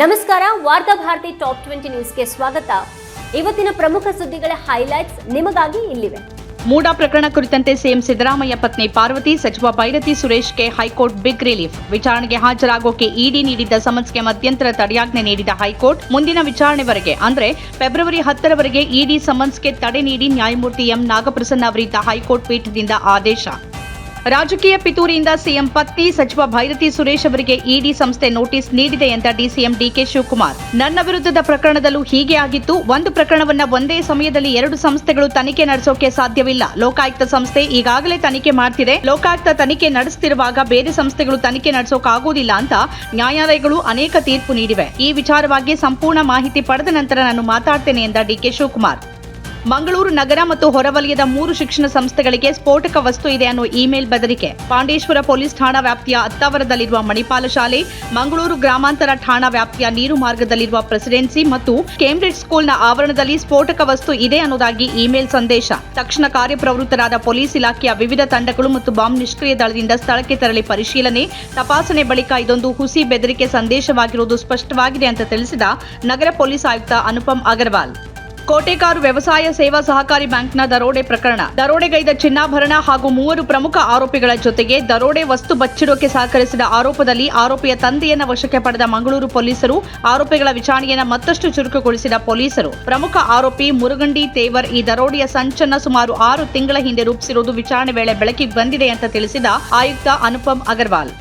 ನಮಸ್ಕಾರ, ವಾರ್ತಾ Bharati top twenty ನ್ಯೂಸ್ಗೆ ಸ್ವಾಗತ. ಇವತ್ತಿನ ಪ್ರಮುಖ ಸುದ್ದಿಗಳ ಹೈಲೈಟ್ಸ್ ನಿಮಗಾಗಿ ಇಲ್ಲಿವೆ. ಮೂಡಾ ಪ್ರಕರಣ ಕುರಿತಂತೆ ಸಿಎಂ ಸಿದ್ದರಾಮಯ್ಯ ಪತ್ನಿ ಪಾರ್ವತಿ, ಸಚಿವ ಭೈರತಿ ಸುರೇಶ್ಗೆ ಹೈಕೋರ್ಟ್ ಬಿಗ್ ರಿಲೀಫ್. ವಿಚಾರಣೆಗೆ ಹಾಜರಾಗೋಕೆ ಇಡಿ ನೀಡಿದ್ದ ಸಮನ್ಸ್ಗೆ ಮಧ್ಯಂತರ ತಡೆಯಾಜ್ಞೆ ನೀಡಿದ ಹೈಕೋರ್ಟ್ ಮುಂದಿನ ವಿಚಾರಣೆವರೆಗೆ, ಅಂದರೆ ಫೆಬ್ರವರಿ ಹತ್ತರವರೆಗೆ ಇಡಿ ಸಮನ್ಸ್ಗೆ ತಡೆ ನೀಡಿ ನ್ಯಾಯಮೂರ್ತಿ ಎಂ ನಾಗಪ್ರಸನ್ನ ಅವರಿದ್ದ ಹೈಕೋರ್ಟ್ ಪೀಠದಿಂದ ಆದೇಶ. ರಾಜಕೀಯ ಪಿತೂರಿಯಿಂದ ಸಿಎಂ ಪತ್ನಿ ಸಚಿವ ಭೈರತಿ ಸುರೇಶ್ ಅವರಿಗೆ ಇಡಿ ಸಂಸ್ಥೆ ನೋಟಿಸ್ ನೀಡಿದೆ ಎಂದ ಡಿಸಿಎಂ ಡಿಕೆ ಶಿವಕುಮಾರ್. ನನ್ನ ವಿರುದ್ಧದ ಪ್ರಕರಣದಲ್ಲೂ ಹೀಗೆ ಆಗಿತ್ತು. ಒಂದು ಪ್ರಕರಣವನ್ನ ಒಂದೇ ಸಮಯದಲ್ಲಿ ಎರಡು ಸಂಸ್ಥೆಗಳು ತನಿಖೆ ನಡೆಸೋಕೆ ಸಾಧ್ಯವಿಲ್ಲ. ಲೋಕಾಯುಕ್ತ ಸಂಸ್ಥೆ ಈಗಾಗಲೇ ತನಿಖೆ ಮಾಡ್ತಿದೆ. ಲೋಕಾಯುಕ್ತ ತನಿಖೆ ನಡೆಸುತ್ತಿರುವಾಗ ಬೇರೆ ಸಂಸ್ಥೆಗಳು ತನಿಖೆ ನಡೆಸೋಕಾಗುವುದಿಲ್ಲ ಅಂತ ನ್ಯಾಯಾಲಯಗಳು ಅನೇಕ ತೀರ್ಪು ನೀಡಿವೆ. ಈ ವಿಚಾರವಾಗಿ ಸಂಪೂರ್ಣ ಮಾಹಿತಿ ಪಡೆದ ನಂತರ ನಾನು ಮಾತಾಡ್ತೇನೆ ಎಂದ ಡಿಕೆ ಶಿವಕುಮಾರ್. ಮಂಗಳೂರು ನಗರ ಮತ್ತು ಹೊರವಲಯದ ಮೂರು ಶಿಕ್ಷಣ ಸಂಸ್ಥೆಗಳಿಗೆ ಸ್ಫೋಟಕ ವಸ್ತು ಇದೆ ಅನ್ನೋ ಇಮೇಲ್ ಬೆದರಿಕೆ. ಪಾಂಡೇಶ್ವರ ಪೊಲೀಸ್ ಠಾಣಾ ವ್ಯಾಪ್ತಿಯ ಅತ್ತಾವರದಲ್ಲಿರುವ ಮಣಿಪಾಲ ಶಾಲೆ, ಮಂಗಳೂರು ಗ್ರಾಮಾಂತರ ಠಾಣಾ ವ್ಯಾಪ್ತಿಯ ನೀರು ಮಾರ್ಗದಲ್ಲಿರುವ ಪ್ರೆಸಿಡೆನ್ಸಿ ಮತ್ತು ಕೇಂಬ್ರಿಡ್ಜ್ ಸ್ಕೂಲ್ನ ಆವರಣದಲ್ಲಿ ಸ್ಫೋಟಕ ವಸ್ತು ಇದೆ ಅನ್ನೋದಾಗಿ ಇಮೇಲ್ ಸಂದೇಶ. ತಕ್ಷಣ ಕಾರ್ಯಪ್ರವೃತ್ತರಾದ ಪೊಲೀಸ್ ಇಲಾಖೆಯ ವಿವಿಧ ತಂಡಗಳು ಮತ್ತು ಬಾಂಬ್ ನಿಷ್ಕ್ರಿಯ ದಳದಿಂದ ಸ್ಥಳಕ್ಕೆ ತೆರಳಿ ಪರಿಶೀಲನೆ, ತಪಾಸಣೆ ಬಳಿಕ ಇದೊಂದು ಹುಸಿ ಬೆದರಿಕೆ ಸಂದೇಶವಾಗಿರುವುದು ಸ್ಪಷ್ಟವಾಗಿದೆ ಅಂತ ತಿಳಿಸಿದ ನಗರ ಪೊಲೀಸ್ ಆಯುಕ್ತ ಅನುಪಮ್ ಅಗರ್ವಾಲ್. ಕೋಟೆಕಾರು ವ್ಯವಸಾಯ ಸೇವಾ ಸಹಕಾರಿ ಬ್ಯಾಂಕ್ನ ದರೋಡೆ ಪ್ರಕರಣ. ದರೋಡೆಗೈದ ಚಿನ್ನಾಭರಣ ಹಾಗೂ ಮೂವರು ಪ್ರಮುಖ ಆರೋಪಿಗಳ ಜೊತೆಗೆ ದರೋಡೆ ವಸ್ತು ಬಚ್ಚಿಡೋಕೆ ಸಹಕರಿಸಿದ ಆರೋಪದಲ್ಲಿ ಆರೋಪಿಯ ತಂದೆಯನ್ನ ವಶಕ್ಕೆ ಪಡೆದ ಮಂಗಳೂರು ಪೊಲೀಸರು ಆರೋಪಿಗಳ ವಿಚಾರಣೆಯನ್ನು ಮತ್ತಷ್ಟು ಚುರುಕುಗೊಳಿಸಿದ ಪೊಲೀಸರು. ಪ್ರಮುಖ ಆರೋಪಿ ಮುರುಗಂಡಿ ತೇವರ್ ಈ ದರೋಡೆಯ ಸಂಚನ್ನ ಸುಮಾರು ಆರು ತಿಂಗಳ ಹಿಂದೆ ರೂಪಿಸಿರುವುದು ವಿಚಾರಣೆ ವೇಳೆ ಬೆಳಕಿಗೆ ಬಂದಿದೆ ಅಂತ ತಿಳಿಸಿದ ಆಯುಕ್ತ ಅನುಪಮ್ ಅಗರ್ವಾಲ್.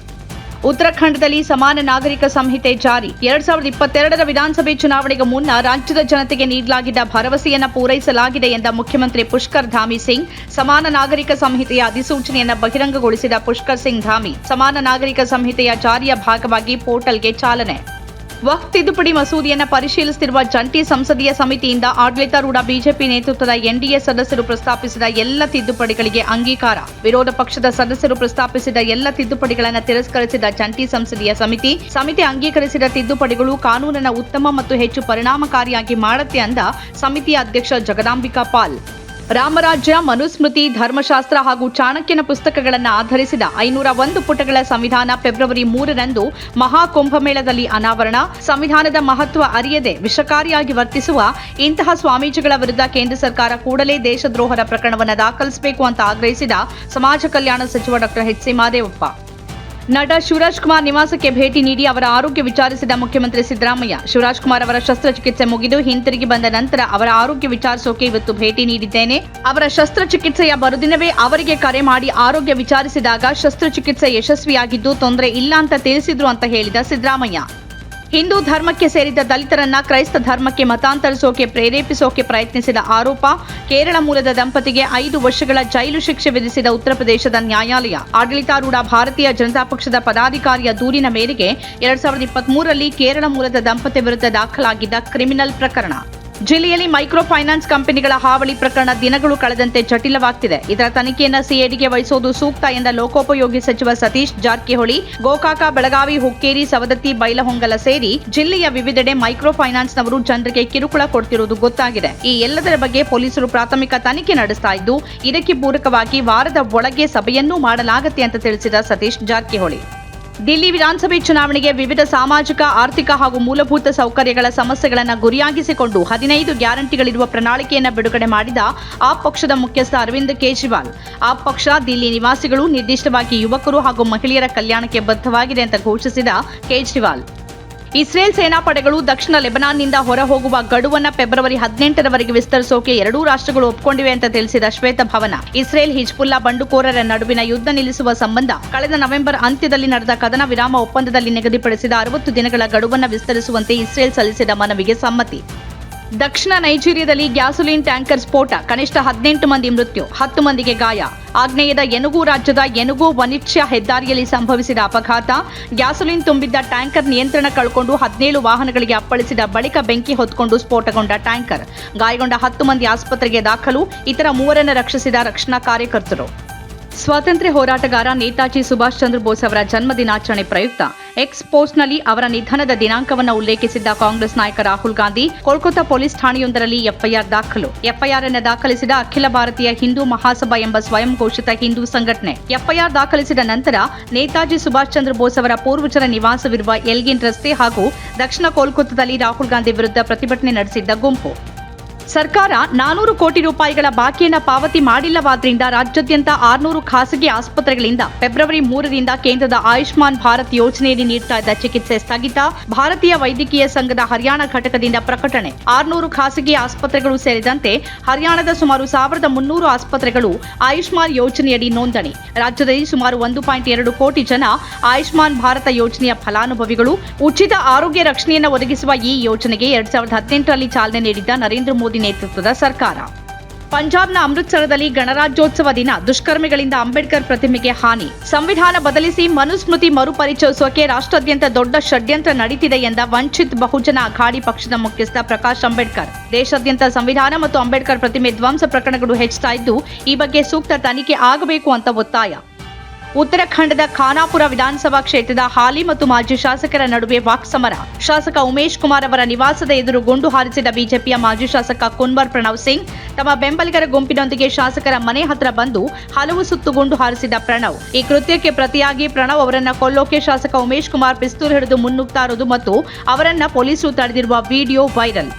ಉತ್ತರಾಖಂಡದಲ್ಲಿ ಸಮಾನ ನಾಗರಿಕ ಸಂಹಿತೆ ಜಾರಿ. ಎರಡ್ ಸಾವಿರದ ಇಪ್ಪತ್ತೆರಡರ ವಿಧಾನಸಭೆ ಚುನಾವಣೆಗೆ ಮುನ್ನ ರಾಜ್ಯದ ಜನತೆಗೆ ನೀಡಲಾಗಿದ್ದ ಭರವಸೆಯನ್ನು ಪೂರೈಸಲಾಗಿದೆ ಎಂದ ಮುಖ್ಯಮಂತ್ರಿ ಪುಷ್ಕರ್ ಧಾಮಿ ಸಿಂಗ್, ಸಮಾನ ನಾಗರಿಕ ಸಂಹಿತೆಯ ಅಧಿಸೂಚನೆಯನ್ನು ಬಹಿರಂಗಗೊಳಿಸಿದ ಪುಷ್ಕರ್ ಸಿಂಗ್ ಧಾಮಿ, ಸಮಾನ ನಾಗರಿಕ ಸಂಹಿತೆಯ ಜಾರಿಯ ಭಾಗವಾಗಿ ಪೋರ್ಟಲ್ಗೆ ಚಾಲನೆ. ವಕ್ಫ್ ತಿದ್ದುಪಡಿ ಮಸೂದೆಯನ್ನು ಪರಿಶೀಲಿಸುತ್ತಿರುವ ಜಂಟಿ ಸಂಸದೀಯ ಸಮಿತಿಯಿಂದ ಆಡಳಿತಾರೂಢ ಬಿಜೆಪಿ ನೇತೃತ್ವದ ಎನ್ಡಿಎ ಸದಸ್ಯರು ಪ್ರಸ್ತಾಪಿಸಿದ ಎಲ್ಲ ತಿದ್ದುಪಡಿಗಳಿಗೆ ಅಂಗೀಕಾರ. ವಿರೋಧ ಪಕ್ಷದ ಸದಸ್ಯರು ಪ್ರಸ್ತಾಪಿಸಿದ ಎಲ್ಲ ತಿದ್ದುಪಡಿಗಳನ್ನು ತಿರಸ್ಕರಿಸಿದ ಜಂಟಿ ಸಂಸದೀಯ ಸಮಿತಿ ಸಮಿತಿ ಅಂಗೀಕರಿಸಿದ ತಿದ್ದುಪಡಿಗಳು ಕಾನೂನನ್ನು ಉತ್ತಮ ಮತ್ತು ಹೆಚ್ಚು ಪರಿಣಾಮಕಾರಿಯಾಗಿ ಮಾಡುತ್ತೆ ಅಂದ ಸಮಿತಿಯ ಅಧ್ಯಕ್ಷ ಜಗದಾಂಬಿಕಾ ಪಾಲ್. ರಾಮರಾಜ್ಯ, ಮನುಸ್ಮೃತಿ, ಧರ್ಮಶಾಸ್ತ್ರ ಹಾಗೂ ಚಾಣಕ್ಯನ ಪುಸ್ತಕಗಳನ್ನು ಆಧರಿಸಿದ ಐನೂರ ಒಂದು ಪುಟಗಳ ಸಂವಿಧಾನ ಫೆಬ್ರವರಿ ಮೂರರಂದು ಮಹಾಕುಂಭಮೇಳದಲ್ಲಿ ಅನಾವರಣ. ಸಂವಿಧಾನದ ಮಹತ್ವ ಅರಿಯದೆ ವಿಷಕಾರಿಯಾಗಿ ವರ್ತಿಸುವ ಇಂತಹ ಸ್ವಾಮೀಜಿಗಳ ವಿರುದ್ಧ ಕೇಂದ್ರ ಸರ್ಕಾರ ಕೂಡಲೇ ದೇಶದ್ರೋಹದ ಪ್ರಕರಣವನ್ನು ದಾಖಲಿಸಬೇಕು ಅಂತ ಆಗ್ರಹಿಸಿದ ಸಮಾಜ ಕಲ್ಯಾಣ ಸಚಿವ ಡಾಕ್ಟರ್ ಎಚ್ ಸಿ ಮಾದೇವಪ್ಪ. ನಟ ಶಿವರಾಜ್ ಕುಮಾರ್ ನಿವಾಸಕ್ಕೆ ಭೇಟಿ ನೀಡಿ ಅವರ ಆರೋಗ್ಯ ವಿಚಾರಿಸಿದ ಮುಖ್ಯಮಂತ್ರಿ ಸಿದ್ದರಾಮಯ್ಯ. ಶಿವರಾಜ್ ಕುಮಾರ್ ಅವರ ಶಸ್ತ್ರಚಿಕಿತ್ಸೆ ಮುಗಿದು ಹಿಂತಿರುಗಿ ಬಂದ ನಂತರ ಅವರ ಆರೋಗ್ಯ ವಿಚಾರಿಸೋಕೆ ಇವತ್ತು ಭೇಟಿ ನೀಡಿದ್ದೇನೆ. ಅವರ ಶಸ್ತ್ರಚಿಕಿತ್ಸೆಯ ಬರುದಿನವೇ ಅವರಿಗೆ ಕರೆ ಮಾಡಿ ಆರೋಗ್ಯ ವಿಚಾರಿಸಿದಾಗ ಶಸ್ತ್ರಚಿಕಿತ್ಸೆ ಯಶಸ್ವಿಯಾಗಿದ್ದು ತೊಂದರೆ ಇಲ್ಲ ಅಂತ ತಿಳಿಸಿದ್ರು ಅಂತ ಹೇಳಿದ ಸಿದ್ದರಾಮಯ್ಯ. ಹಿಂದೂ ಧರ್ಮಕ್ಕೆ ಸೇರಿದ ದಲಿತರನ್ನ ಕ್ರೈಸ್ತ ಧರ್ಮಕ್ಕೆ ಮತಾಂತರಿಸೋಕೆ, ಪ್ರೇರೇಪಿಸೋಕೆ ಪ್ರಯತ್ನಿಸಿದ ಆರೋಪ ಕೇರಳ ಮೂಲದ ದಂಪತಿಗೆ ಐದು ವರ್ಷಗಳ ಜೈಲು ಶಿಕ್ಷೆ ವಿಧಿಸಿದ ಉತ್ತರ ಪ್ರದೇಶದ ನ್ಯಾಯಾಲಯ. ಆಡಳಿತಾರೂಢ ಭಾರತೀಯ ಜನತಾ ಪಕ್ಷದ ಪದಾಧಿಕಾರಿಯ ದೂರಿನ ಮೇರೆಗೆ ಎರಡ್ ಸಾವಿರದ ಇಪ್ಪತ್ಮೂರರಲ್ಲಿ ಕೇರಳ ಮೂಲದ ದಂಪತಿ ವಿರುದ್ಧ ದಾಖಲಾಗಿದ್ದ ಕ್ರಿಮಿನಲ್ ಪ್ರಕರಣ. ಜಿಲ್ಲೆಯಲ್ಲಿ ಮೈಕ್ರೋ ಫೈನಾನ್ಸ್ ಕಂಪನಿಗಳ ಹಾವಳಿ ಪ್ರಕರಣ ದಿನಗಳು ಕಳೆದಂತೆ ಜಟಿಲವಾಗ್ತಿದೆ. ಇದರ ತನಿಖೆಯನ್ನು ಸಿಐಡಿಗೆ ವಹಿಸುವುದು ಸೂಕ್ತ ಎಂದ ಲೋಕೋಪಯೋಗಿ ಸಚಿವ ಸತೀಶ್ ಜಾರಕಿಹೊಳಿ, ಗೋಕಾಕ, ಬೆಳಗಾವಿ, ಹುಕ್ಕೇರಿ, ಸವದತ್ತಿ, ಬೈಲಹೊಂಗಲ ಸೇರಿ ಜಿಲ್ಲೆಯ ವಿವಿಧೆಡೆ ಮೈಕ್ರೋ ಫೈನಾನ್ಸ್ನವರು ಜನರಿಗೆ ಕಿರುಕುಳ ಕೊಡ್ತಿರುವುದು ಗೊತ್ತಾಗಿದೆ. ಈ ಎಲ್ಲದರ ಬಗ್ಗೆ ಪೊಲೀಸರು ಪ್ರಾಥಮಿಕ ತನಿಖೆ ನಡೆಸ್ತಾ ಇದ್ದು, ಇದಕ್ಕೆ ಪೂರಕವಾಗಿ ವಾರದ ಒಳಗೆ ಸಭೆಯನ್ನೂ ಮಾಡಲಾಗುತ್ತೆ ಅಂತ ತಿಳಿಸಿದ ಸತೀಶ್ ಜಾರಕಿಹೊಳಿ. ದಿಲ್ಲಿ ವಿಧಾನಸಭೆ ಚುನಾವಣೆಗೆ ವಿವಿಧ ಸಾಮಾಜಿಕ, ಆರ್ಥಿಕ ಹಾಗೂ ಮೂಲಭೂತ ಸೌಕರ್ಯಗಳ ಸಮಸ್ಯೆಗಳನ್ನು ಗುರಿಯಾಗಿಸಿಕೊಂಡು ಹದಿನೈದು ಗ್ಯಾರಂಟಿಗಳಿರುವ ಪ್ರಣಾಳಿಕೆಯನ್ನು ಬಿಡುಗಡೆ ಮಾಡಿದ ಆಪ್ ಪಕ್ಷದ ಮುಖ್ಯಸ್ಥ ಅರವಿಂದ್ ಕೇಜ್ರಿವಾಲ್. ಆಪ್ ಪಕ್ಷ ದಿಲ್ಲಿ ನಿವಾಸಿಗಳು, ನಿರ್ದಿಷ್ಟವಾಗಿ ಯುವಕರು ಹಾಗೂ ಮಹಿಳೆಯರ ಕಲ್ಯಾಣಕ್ಕೆ ಬದ್ಧವಾಗಿದೆ ಅಂತ ಘೋಷಿಸಿದ ಕೇಜ್ರಿವಾಲ್. ಇಸ್ರೇಲ್ ಸೇನಾಪಡೆಗಳು ದಕ್ಷಿಣ ಲೆಬನಾನ್ನಿಂದ ಹೊರ ಹೋಗುವ ಗಡುವನ್ನ ಫೆಬ್ರವರಿ ಹದಿನೆಂಟರವರೆಗೆ ವಿಸ್ತರಿಸೋಕೆ ಎರಡೂ ರಾಷ್ಟ್ರಗಳು ಒಪ್ಪಿಕೊಂಡಿವೆ ಅಂತ ತಿಳಿಸಿದ ಶ್ವೇತಭವನ. ಇಸ್ರೇಲ್ ಹಿಜ್ಬುಲ್ಲಾ ಬಂಡುಕೋರರ ನಡುವಿನ ಯುದ್ಧ ನಿಲ್ಲಿಸುವ ಸಂಬಂಧ ಕಳೆದ ನವೆಂಬರ್ ಅಂತ್ಯದಲ್ಲಿ ನಡೆದ ಕದನ ವಿರಾಮ ಒಪ್ಪಂದದಲ್ಲಿ ನಿಗದಿಪಡಿಸಿದ ಅರವತ್ತು ದಿನಗಳ ಗಡುವನ್ನ ವಿಸ್ತರಿಸುವಂತೆ ಇಸ್ರೇಲ್ ಸಲ್ಲಿಸಿದ ಮನವಿಗೆ ಸಮ್ಮತಿ. ದಕ್ಷಿಣ ನೈಜೀರಿಯಾದಲ್ಲಿ ಗ್ಯಾಸೋಲಿನ್ ಟ್ಯಾಂಕರ್ ಸ್ಫೋಟ. ಕನಿಷ್ಠ ಹದಿನೆಂಟು ಮಂದಿ ಮೃತ್ಯು, ಹತ್ತು ಮಂದಿಗೆ ಗಾಯ. ಆಗ್ನೇಯದ ಎನುಗು ರಾಜ್ಯದ ಎನುಗು ವನಿಚ್ಯ ಹೆದ್ದಾರಿಯಲ್ಲಿ ಸಂಭವಿಸಿದ ಅಪಘಾತ. ಗ್ಯಾಸೋಲಿನ್ ತುಂಬಿದ್ದ ಟ್ಯಾಂಕರ್ ನಿಯಂತ್ರಣ ಕಳ್ಕೊಂಡು ಹದಿನೇಳು ವಾಹನಗಳಿಗೆ ಅಪ್ಪಳಿಸಿದ ಬಳಿಕ ಬೆಂಕಿ ಹೊತ್ಕೊಂಡು ಸ್ಫೋಟಗೊಂಡ ಟ್ಯಾಂಕರ್. ಗಾಯಗೊಂಡ ಹತ್ತು ಮಂದಿ ಆಸ್ಪತ್ರೆಗೆ ದಾಖಲು, ಇತರ ಮೂವರನ್ನು ರಕ್ಷಿಸಿದ ರಕ್ಷಣಾ ಕಾರ್ಯಕರ್ತರು. ಸ್ವಾತಂತ್ರ್ಯ ಹೋರಾಟಗಾರ ನೇತಾಜಿ ಸುಭಾಷ್ ಚಂದ್ರ ಬೋಸ್ ಅವರ ಜನ್ಮ ದಿನಾಚರಣೆ ಪ್ರಯುಕ್ತ ಎಕ್ಸ್ ಪೋಸ್ಟ್ನಲ್ಲಿ ಅವರ ನಿಧನದ ದಿನಾಂಕವನ್ನು ಉಲ್ಲೇಖಿಸಿದ್ದ ಕಾಂಗ್ರೆಸ್ ನಾಯಕ ರಾಹುಲ್ ಗಾಂಧಿ ಕೋಲ್ಕತ್ತಾ ಪೊಲೀಸ್ ಠಾಣೆಯೊಂದರಲ್ಲಿ ಎಫ್ಐಆರ್ ದಾಖಲು. ಎಫ್ಐಆರ್ ಅನ್ನು ದಾಖಲಿಸಿದ ಅಖಿಲ ಭಾರತೀಯ ಹಿಂದೂ ಮಹಾಸಭಾ ಎಂಬ ಸ್ವಯಂ ಘೋಷಿತ ಹಿಂದೂ ಸಂಘಟನೆ. ಎಫ್ಐಆರ್ ದಾಖಲಿಸಿದ ನಂತರ ನೇತಾಜಿ ಸುಭಾಷ್ ಚಂದ್ರ ಬೋಸ್ ಅವರ ಪೂರ್ವಜರ ನಿವಾಸವಿರುವ ಎಲ್ಗಿನ್ ರಸ್ತೆ ಹಾಗೂ ದಕ್ಷಿಣ ಕೋಲ್ಕತ್ತಾದಲ್ಲಿ ರಾಹುಲ್ ಗಾಂಧಿ ವಿರುದ್ಧ ಪ್ರತಿಭಟನೆ ನಡೆಸಿದ್ದ ಗುಂಪು. ಸರ್ಕಾರ ನಾನೂರು ಕೋಟಿ ರೂಪಾಯಿಗಳ ಬಾಕಿಯನ್ನ ಪಾವತಿ ಮಾಡಿಲ್ಲವಾದ್ರಿಂದ ರಾಜ್ಯಾದ್ಯಂತ ಆರ್ನೂರು ಖಾಸಗಿ ಆಸ್ಪತ್ರೆಗಳಿಂದ ಫೆಬ್ರವರಿ ಮೂರರಿಂದ ಕೇಂದ್ರದ ಆಯುಷ್ಮಾನ್ ಭಾರತ್ ಯೋಜನೆಯಲ್ಲಿ ನೀಡ್ತಾ ಇದ್ದ ಚಿಕಿತ್ಸೆ ಸ್ಥಗಿತ. ಭಾರತೀಯ ವೈದ್ಯಕೀಯ ಸಂಘದ ಹರಿಯಾಣ ಘಟಕದಿಂದ ಪ್ರಕಟಣೆ. ಆರ್ನೂರು ಖಾಸಗಿ ಆಸ್ಪತ್ರೆಗಳು ಸೇರಿದಂತೆ ಹರಿಯಾಣದ ಸುಮಾರು ಸಾವಿರದ ಮುನ್ನೂರು ಆಸ್ಪತ್ರೆಗಳು ಆಯುಷ್ಮಾನ್ ಯೋಜನೆಯಡಿ ನೋಂದಣಿ. ರಾಜ್ಯದಲ್ಲಿ ಸುಮಾರು ಒಂದು ಪಾಯಿಂಟ್ ಎರಡು ಕೋಟಿ ಜನ ಆಯುಷ್ಮಾನ್ ಭಾರತ ಯೋಜನೆಯ ಫಲಾನುಭವಿಗಳು. ಉಚಿತ ಆರೋಗ್ಯ ರಕ್ಷಣೆಯನ್ನು ಒದಗಿಸುವ ಈ ಯೋಜನೆಗೆ ಎರಡ್ ಸಾವಿರದ ಹದಿನೆಂಟರಲ್ಲಿ ಚಾಲನೆ ನೀಡಿದ್ದ ನರೇಂದ್ರ ಮೋದಿ ನೇತೃತ್ವದ ಸರ್ಕಾರ. ಪಂಜಾಬ್ನ ಅಮೃತಸರದಲ್ಲಿ ಗಣರಾಜ್ಯೋತ್ಸವ ದಿನ ದುಷ್ಕರ್ಮಿಗಳಿಂದ ಅಂಬೇಡ್ಕರ್ ಪ್ರತಿಮೆಗೆ ಹಾನಿ. ಸಂವಿಧಾನ ಬದಲಿಸಿ ಮನುಸ್ಮೃತಿ ಮರುಪರಿಚಯಿಸುವಕ್ಕೆ ರಾಷ್ಟ್ರಾದ್ಯಂತ ದೊಡ್ಡ ಷಡ್ಯಂತ್ರ ನಡೀತಿದೆ ಎಂದ ವಂಚಿತ್ ಬಹುಜನ ಅಘಾಡಿ ಪಕ್ಷದ ಮುಖ್ಯಸ್ಥ ಪ್ರಕಾಶ್ ಅಂಬೇಡ್ಕರ್. ದೇಶಾದ್ಯಂತ ಸಂವಿಧಾನ ಮತ್ತು ಅಂಬೇಡ್ಕರ್ ಪ್ರತಿಮೆ ಧ್ವಂಸ ಪ್ರಕರಣಗಳು ಹೆಚ್ಚುತ್ತಾ ಇದ್ದು, ಈ ಬಗ್ಗೆ ಸೂಕ್ತ ತನಿಖೆ ಆಗಬೇಕು ಅಂತ ಒತ್ತಾಯ. ಉತ್ತರಾಖಂಡದ ಖಾನಾಪುರ ವಿಧಾನಸಭಾ ಕ್ಷೇತ್ರದ ಹಾಲಿ ಮತ್ತು ಮಾಜಿ ಶಾಸಕರ ನಡುವೆ ವಾಕ್ಸಮರ. ಶಾಸಕ ಉಮೇಶ್ ಕುಮಾರ್ ಅವರ ನಿವಾಸದ ಎದುರು ಗುಂಡು ಹಾರಿಸಿದ ಬಿಜೆಪಿಯ ಮಾಜಿ ಶಾಸಕ ಕುನ್ವರ್ ಪ್ರಣವ್ ಸಿಂಗ್, ತಮ್ಮ ಬೆಂಬಲಿಗರ ಗುಂಪಿನೊಂದಿಗೆ ಶಾಸಕರ ಮನೆ ಹತ್ರ ಬಂದು ಹಲವು ಸುತ್ತು ಗುಂಡು ಹಾರಿಸಿದ ಪ್ರಣವ್. ಈ ಕೃತ್ಯಕ್ಕೆ ಪ್ರತಿಯಾಗಿ ಪ್ರಣವ್ ಅವರನ್ನ ಕೊಲ್ಲೋಕೆ ಶಾಸಕ ಉಮೇಶ್ ಕುಮಾರ್ ಪಿಸ್ತೂಲ್ ಹಿಡಿದು ಮುನ್ನುಗ್ತಾ ಇರೋದು ಮತ್ತು ಅವರನ್ನ ಪೊಲೀಸರು ತಡೆದಿರುವ ವಿಡಿಯೋ ವೈರಲ್.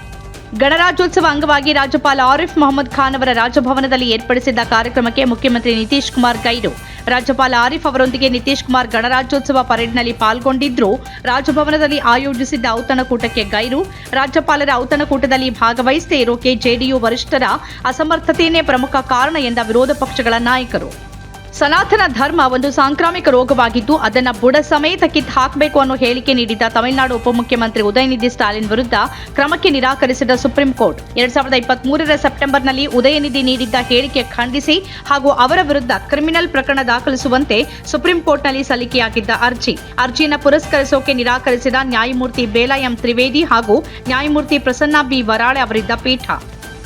ಗಣರಾಜ್ಯೋತ್ಸವ ಅಂಗವಾಗಿ ರಾಜ್ಯಪಾಲ ಆರಿಫ್ ಮೊಹಮ್ಮದ್ ಖಾನ್ ಅವರ ರಾಜಭವನದಲ್ಲಿ ಏರ್ಪಡಿಸಿದ್ದ ಕಾರ್ಯಕ್ರಮಕ್ಕೆ ಮುಖ್ಯಮಂತ್ರಿ ನಿತೀಶ್ ಕುಮಾರ್ ಗೈರು. ರಾಜ್ಯಪಾಲ ಆರಿಫ್ ಅವರೊಂದಿಗೆ ನಿತೀಶ್ ಕುಮಾರ್ ಗಣರಾಜ್ಯೋತ್ಸವ ಪರೇಡ್ನಲ್ಲಿ ಪಾಲ್ಗೊಂಡಿದ್ದರು ರಾಜಭವನದಲ್ಲಿ ಆಯೋಜಿಸಿದ್ದ ಔತಣಕೂಟಕ್ಕೆ ಗೈರು. ರಾಜ್ಯಪಾಲರ ಔತಣಕೂಟದಲ್ಲಿ ಭಾಗವಹಿಸದೇ ಇರೋಕೆ ಜೆಡಿಯು ವರಿಷ್ಠರ ಅಸಮರ್ಥತೆಯೇ ಪ್ರಮುಖ ಕಾರಣ ಎಂದ ವಿರೋಧ ಪಕ್ಷಗಳ ನಾಯಕರು. ಸನಾತನ ಧರ್ಮ ಒಂದು ಸಾಂಕ್ರಾಮಿಕ ರೋಗವಾಗಿದ್ದು ಅದನ್ನ ಬುಡ ಸಮೇತ ಕಿತ್ತು ಹಾಕಬೇಕು ಅನ್ನೋ ಹೇಳಿಕೆ ನೀಡಿದ್ದ ತಮಿಳುನಾಡು ಉಪಮುಖ್ಯಮಂತ್ರಿ ಉದಯನಿಧಿ ಸ್ಟಾಲಿನ್ ವಿರುದ್ಧ ಕ್ರಮಕ್ಕೆ ನಿರಾಕರಿಸಿದ ಸುಪ್ರೀಂ ಕೋರ್ಟ್. ಎರಡ್ ಸಾವಿರದ ಇಪ್ಪತ್ತ್ ಮೂರರ ಸೆಪ್ಟೆಂಬರ್ನಲ್ಲಿ ಉದಯನಿಧಿ ನೀಡಿದ್ದ ಹೇಳಿಕೆ ಖಂಡಿಸಿ ಹಾಗೂ ಅವರ ವಿರುದ್ಧ ಕ್ರಿಮಿನಲ್ ಪ್ರಕರಣ ದಾಖಲಿಸುವಂತೆ ಸುಪ್ರೀಂ ಕೋರ್ಟ್ನಲ್ಲಿ ಸಲ್ಲಿಕೆಯಾಗಿದ್ದ ಅರ್ಜಿ. ಅರ್ಜಿಯನ್ನು ಪುರಸ್ಕರಿಸೋಕೆ ನಿರಾಕರಿಸಿದ ನ್ಯಾಯಮೂರ್ತಿ ಬೇಲಾ ಎಂ ತ್ರಿವೇದಿ ಹಾಗೂ ನ್ಯಾಯಮೂರ್ತಿ ಪ್ರಸನ್ನ ಬಿ ವರಾಳೆ ಅವರಿದ್ದ ಪೀಠ.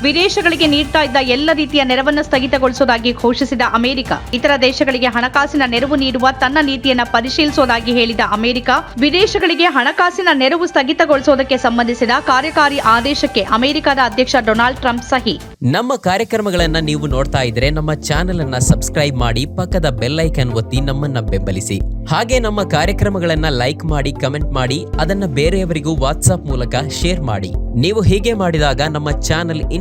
ವಿದೇಶಗಳಿಗೆ ನೀಡ್ತಾ ಇದ್ದ ಎಲ್ಲ ರೀತಿಯ ನೆರವನ್ನು ಸ್ಥಗಿತಗೊಳಿಸುವುದಾಗಿ ಘೋಷಿಸಿದ ಅಮೆರಿಕ, ಇತರ ದೇಶಗಳಿಗೆ ಹಣಕಾಸಿನ ನೆರವು ನೀಡುವ ತನ್ನ ನೀತಿಯನ್ನ ಪರಿಶೀಲಿಸುವುದಾಗಿ ಹೇಳಿದ ಅಮೆರಿಕ, ವಿದೇಶಗಳಿಗೆ ಹಣಕಾಸಿನ ನೆರವು ಸ್ಥಗಿತಗೊಳಿಸುವುದಕ್ಕೆ ಸಂಬಂಧಿಸಿದ ಕಾರ್ಯಕಾರಿ ಆದೇಶಕ್ಕೆ ಅಮೆರಿಕದ ಅಧ್ಯಕ್ಷ ಡೊನಾಲ್ಡ್ ಟ್ರಂಪ್ ಸಹಿ. ನಮ್ಮ ಕಾರ್ಯಕ್ರಮಗಳನ್ನು ನೀವು ನೋಡ್ತಾ ಇದ್ರೆ ನಮ್ಮ ಚಾನೆಲ್ ಅನ್ನ ಸಬ್ಸ್ಕ್ರೈಬ್ ಮಾಡಿ ಪಕ್ಕದ ಬೆಲ್ ಒತ್ತಿ ನಮ್ಮನ್ನ ಬೆಂಬಲಿಸಿ. ಹಾಗೆ ನಮ್ಮ ಕಾರ್ಯಕ್ರಮಗಳನ್ನ ಲೈಕ್ ಮಾಡಿ, ಕಮೆಂಟ್ ಮಾಡಿ, ಅದನ್ನ ಬೇರೆಯವರಿಗೂ ವಾಟ್ಸ್ಆಪ್ ಮೂಲಕ ಶೇರ್ ಮಾಡಿ. ನೀವು ಹೀಗೆ ಮಾಡಿದಾಗ ನಮ್ಮ ಚಾನೆಲ್